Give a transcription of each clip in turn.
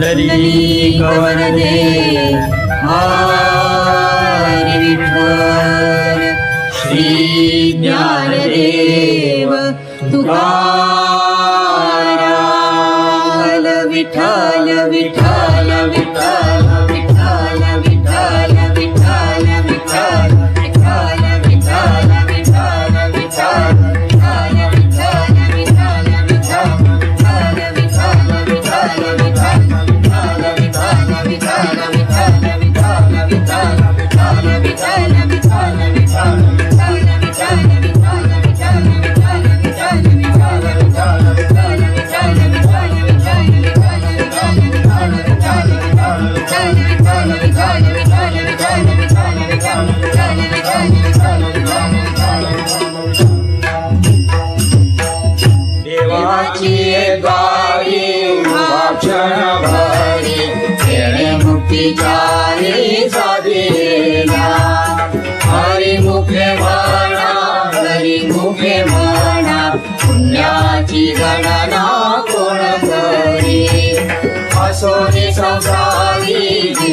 पुण्डरीकवरदे विठ श्रीज्ञानदेव जानेव विठल विठ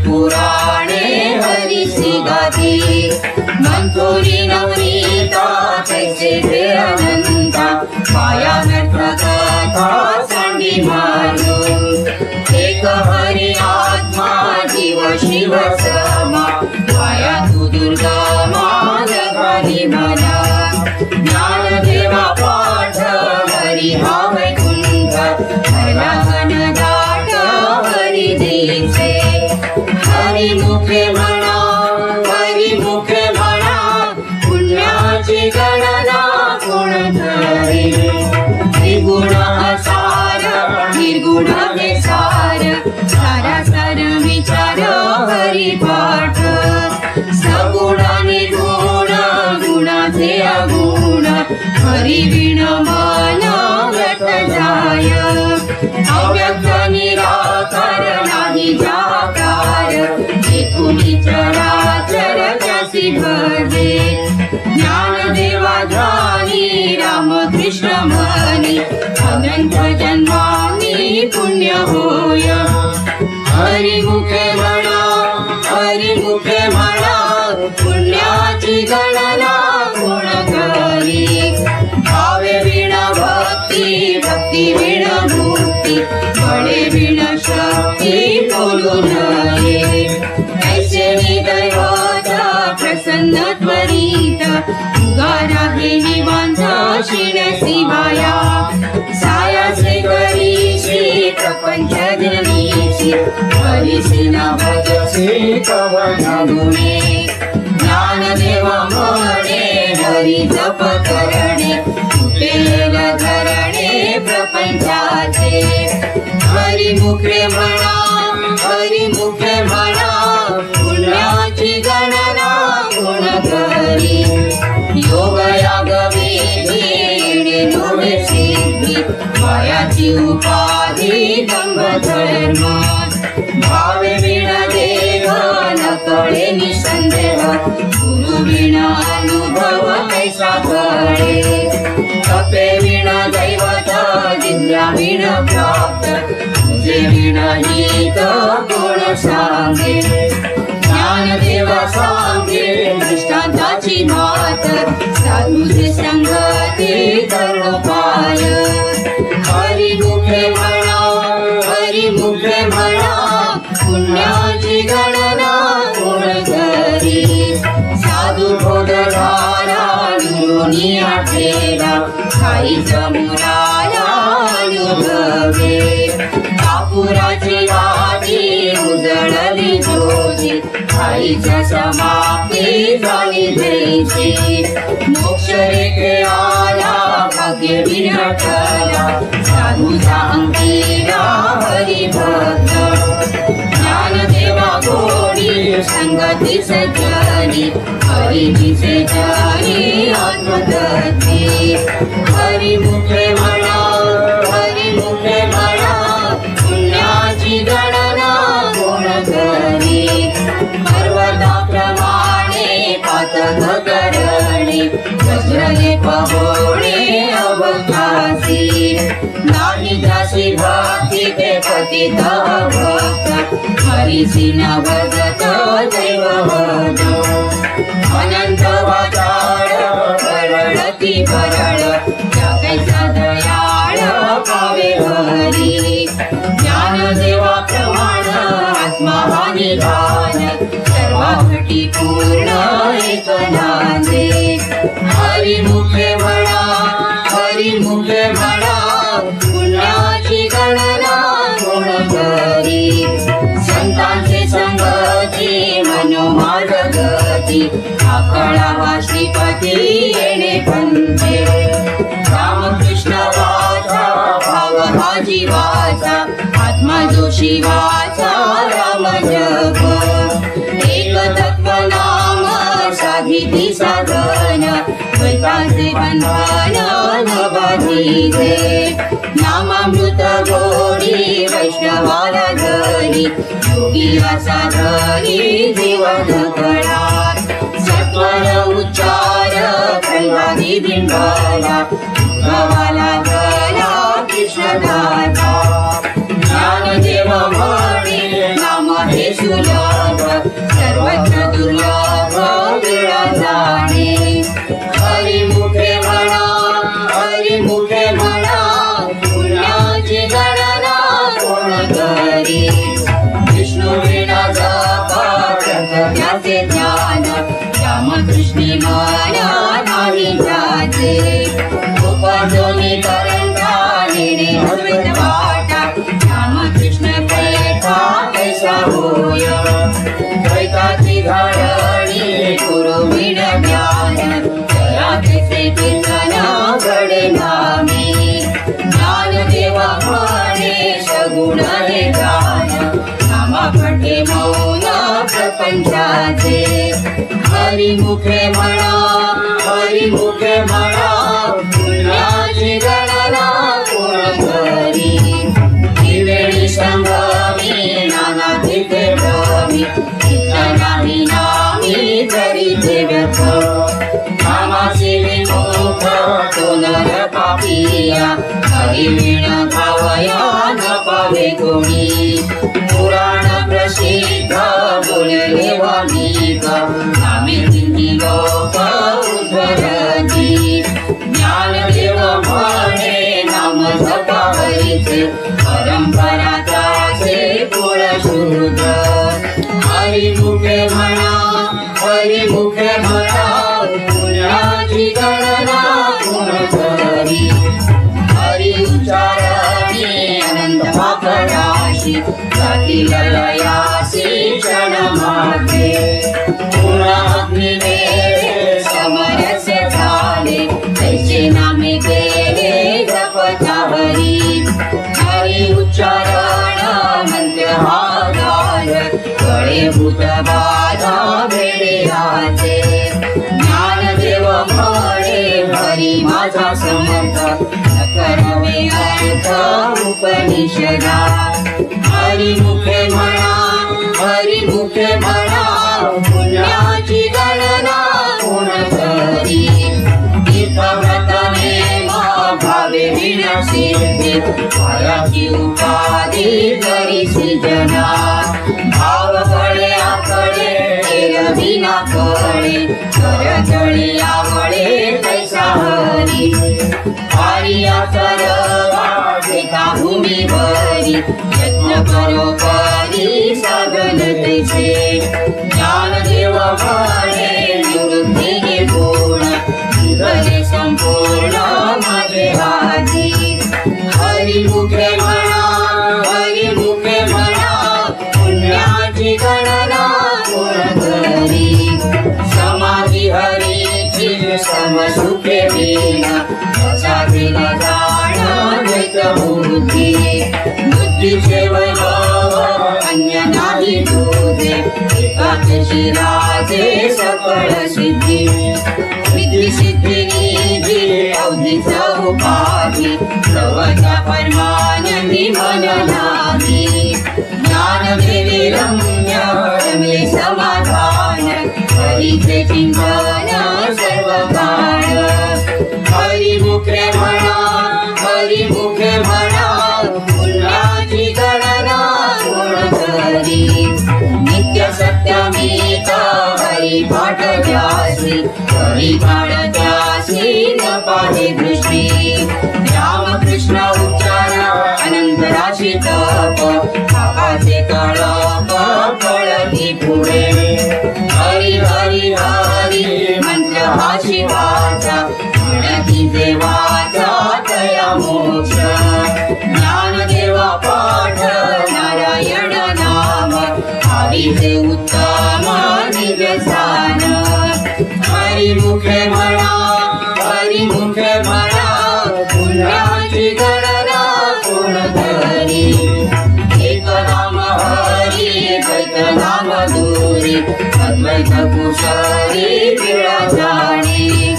पुराणे हरिसी गाती. मंथुरी नवनीता तैसे ते अनंता. पाया व्यर्थ कथा सांडी मारून एक हरि आत्मा जीव शिव समा पाया तू दुर्गा हरी विण मन व्यक्त जाय अव्यक्त निराकार नाही जाकार एकूणी चराचर त्यासी भजे ज्ञान ज्ञानदेवा ध्यानी रामकृष्ण म्हणी अनंत जन्मानी पुण्य होय हरिमुखे म्हणा हरिमुखे म्हणा पुण्याची गणना बळे विण बोलू नये ऐसे दैवत प्रसन्न त्वरित उगारा हे निवांचा शिरसी वाया सायाचे करीशी प्रपंच दिलीशी हरिसी न भजसी कवन गुणे ज्ञानदेव म्हणे हरी जप करणे कुटेल धरणे प्रपंचाचे. हरी मुखे म्हणा हरी मुखे म्हणा पुण्याची गणना गुण करी योग याग विधी नोवे सिद्धी मायाची उपाधी दंग धर्म भावे विण देह न कळे निसंदेह गुरु विण अनुभव कैसा कळे तपे विण विण प्राप्त. तुझे विण कोण सांगे. सांगे दृष्टांताची मात साधूचे संगती तरुपाय हरी मुखे म्हणा हरी मुखे म्हणा पुण्याची गणना कोण करी? साधू बोधधारा निरोनी आठेला. काही जमुराया अनुभवे. बापुराची वाटी उजळली ज्योती आईच्या समाप्ती झाली द्यायची मोक्ष रेखे आला भाग्य विरठला साधूचा अंकिरा हरिभक्त. संगती सज्जनी. हरीची जनी आत्मगती हरिमुखे म्हणा करणे वज्रले पहोणे अवकाशी. नाही दासी भक्ती ते पती भक्त न भजत दैव अनंत वाचाळ परळती परळ जगैसा दयाळ पावे हरी. ज्ञान देवा प्रमाण आत्मा हा निधान आपटी पूर्ण एक नांदे हरिमुखे म्हणा हरिमुखे म्हणा पुण्याची गणना कोण करी. संतांचे संगती मनोमार्ग गती. आकळावा श्रीपती येणे पंचे रामकृष्ण वाचा भाव हा जीवाचा आत्मा जो शिवाचा साधिती साधन द्वैताचे बंधन न नामामृत गोडी वैष्णवाला धनी योगी असा धनी जीवन कळा सत्वर उच्चार बिंबाला गवाला गला कृष्णदाता. ज्ञानदेव म्हणे नाम हे सुलभ सर्वत्र दुर्लभ वेळा जाणे हरिमुखे म्हणा हरिमुखे म्हणा पंचाचे हरी मुखे म्हणा हरी मुखे म्हणा पुण्याची गणना कोण करी? दिवेळी संगमी नाना तिथे भ्रमी नाही नामी तरी ते व्यथ नामाची विमुख तो पापिया हरी विण भावया न पावे कोणी. पुराण प्रसिद्ध बोलले वाणिक नामे तिन्ही लोक उद्धरती ज्ञानदेव म्हणे नाम जपा हरीचे परंपरा त्याचे कुळ शुद्ध हरिमुखे म्हणा हरिमुखे म्हणा पुण्याची गणना कोण करी हरी उच्चारणी अनंत पापराशी जाती लयासी क्षण मागे पुन्हा अग्निवेळे झाले। त्याचे नामे गेले जपता हरी उच्चारण मंत्र हा कळे भूत बाधा ज्ञानदेव म्हणे हरी माझा समर्थ। करवे अर्थ उपनिषदा। हरिमुखे म्हणा हरिमुखे म्हणा पुण्याची गणना कोण करी तीर्थव्रतने भावे विनाशिर्थे पायाची उपाधी करी सृजना भाव कळे आकडे विना कळे कर भूमीवरी यत्न करो करी साधन तैसे ज्ञानदेव म्हणे निवृत्ती गुण निघले संपूर्ण माझे हाती हरिमुखे म्हणा जाण बुद्धीचे वैभव अन्य नाही तुझे. सकळ सिद्धी. सिद्धी सिद्धी निधी परमानंदी मन लागी ज्ञान देवी रम्य रमले समाधान. हरीचे चिंतन सर्व काळ हरिमुखे म्हणा हरी हरिमुखे म्हणा पुण्याची गणना गुण करी? नित्य सत्यमीत हरी पाठ द्यासी हरी पाठ द्यासी न पाहि दृष्टी. रामकृष्ण उच्चारा अनंत राशी तप पापाचे कळप कळती पुढे हरी हरी हरी मंत्र हा शिवाचा. म्हणती देवाचा तया मोक्ष. ज्ञान देवा पाठ नारायण नाम. हरीचे उत्तम निज स्थान. हरी हरिमुखे म्हणा हरी हरिमुखे म्हणा पुण्याची गणना कोण नाम अद्वैत अद्वैत पिळा जाणी.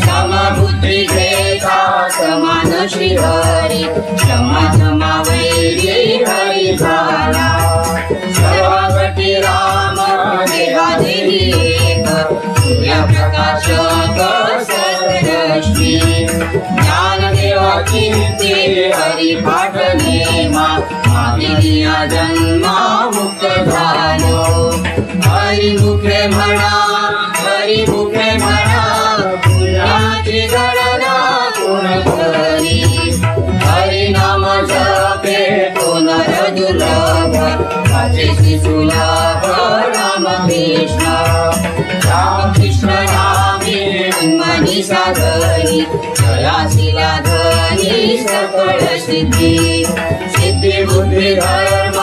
समबुद्धी घेता समान श्रीहरी क्षमा क्षमा वैरी हरी झाला. सर्वागती राम देवा देवी एक सूर्यप्रकाश सहस्रदृष्टी ज्ञानदेवा हरी पाठ नेमा जन्मा मुक्त झालो. हरी मुखे म्हणा हरी मुखे म्हणा गणना कोण करी? हरी नाम जपे सुलभ राम कृष्ण. नामे मनी सागरी जयाशिला धनी सकळ सिद्धी. सिद्धी बुद्धी धर्म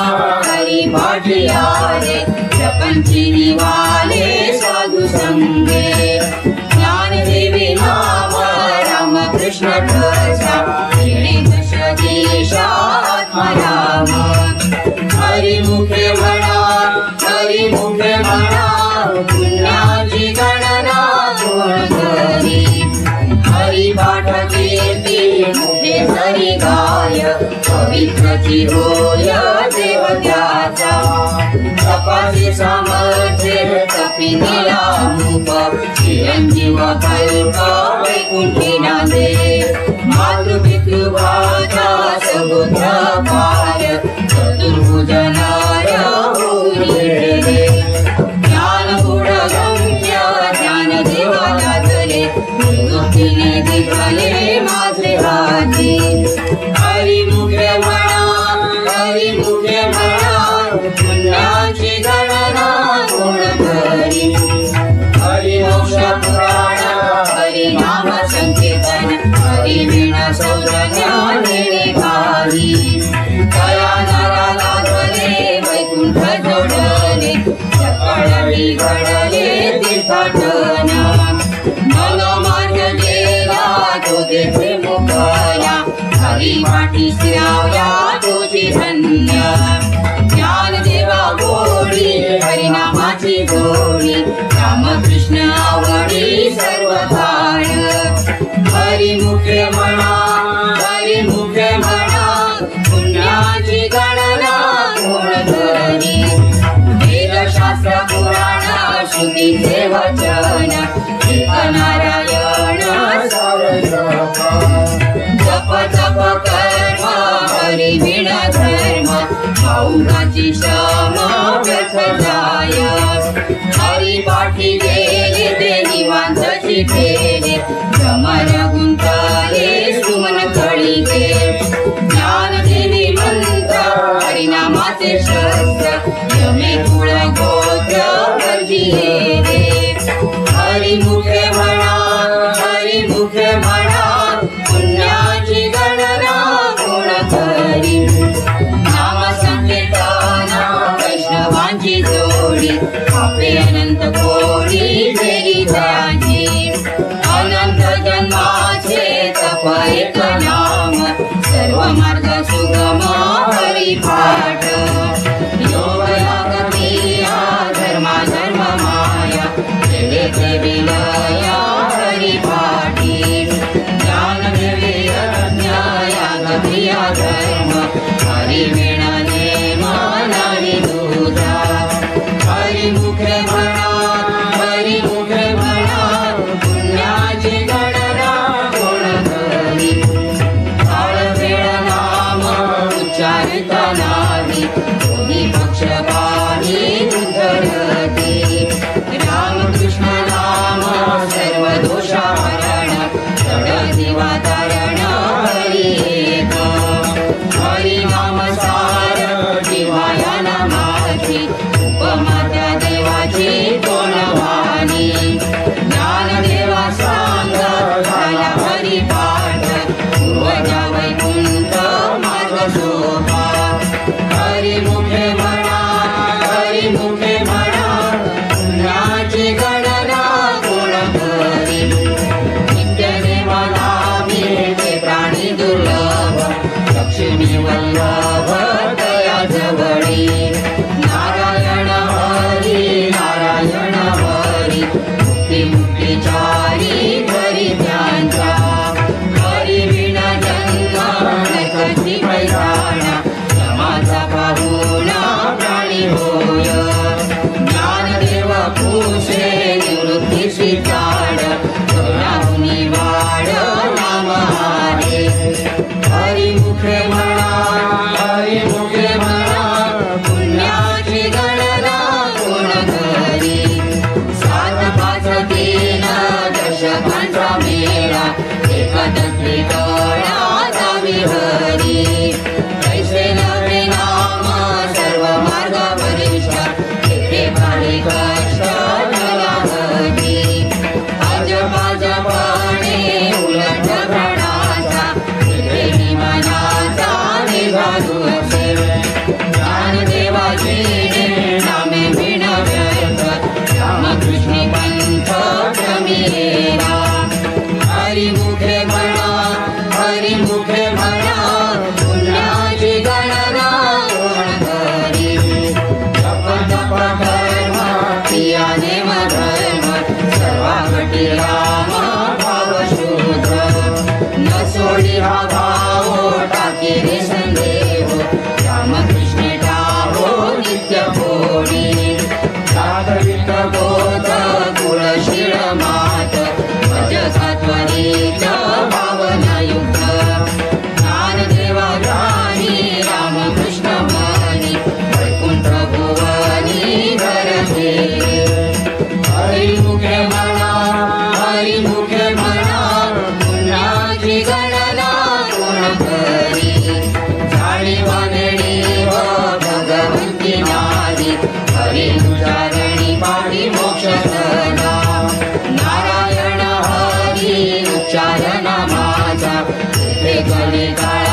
हरी आले प्रपंची निवाले साधू संगे. ज्ञान देवी नाम राम कृष्ण ठसा दश देशा आत्मराम हरी मुखे म्हणा हरी मुखे म्हणा पवित्रची होय देवत्याचा तपासी सामर्थ्य कपी निरामुप चिरंजीव कल्प वैकुंठी दे. मातृपितृ भाता समुद्र पार. चतुर्भुजनाय होई गेले माझे हाती. पुण्याची गणना कोण करी? हरी पुराण हरी नाम संकीर्तन हरी वीणा दया नरा लागले वैकुंठ जोडले घडले तीर्थाटन. गेला तो देखे मुखाया हरी पाठी श्रावया तुझी धन्य. ज्ञान देवा गोडी हरिनामाची गोडी रामकृष्ण आवडी सर्व धार हरी मुखे म्हणा हरी मुखे म्हणा. पुण्याची गणना कोण करी वेदशास्त्र पुराण श्रुतीचे वचन हरी विण धर्म मौनाची श्रम व्यर्थ जाय हरी पाठी गेले ते निवांतची केले भ्रमर गुंतले सुमन कळीके ज्ञान देवी मंत्र हरिनामाचे शस्त्र यमे कुळ गोत्र वर्जिये रे हरी मुखे तुझी गणना कोण करी झाली मागणी व भगवंती मारी हरी तुझा रणी पाणी नारायण हरी उच्चारणा माझा. गणिता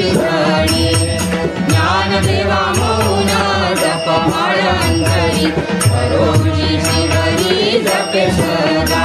शिवाणी ज्ञानदेवा मौन जप अंतरी सरोजी शिवरी जपे सदा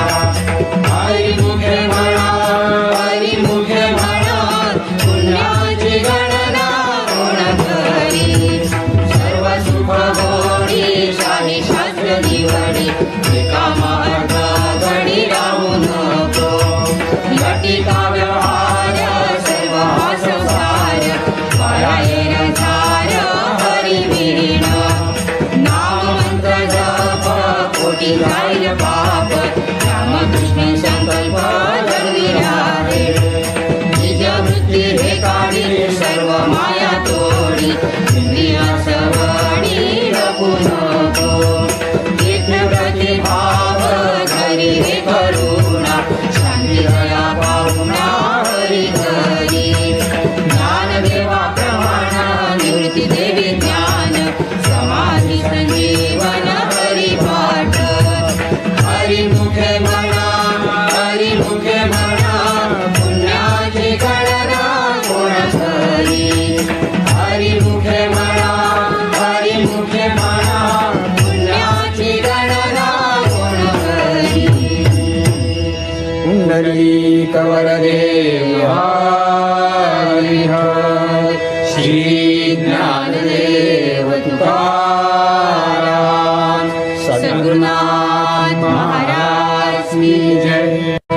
Yeah.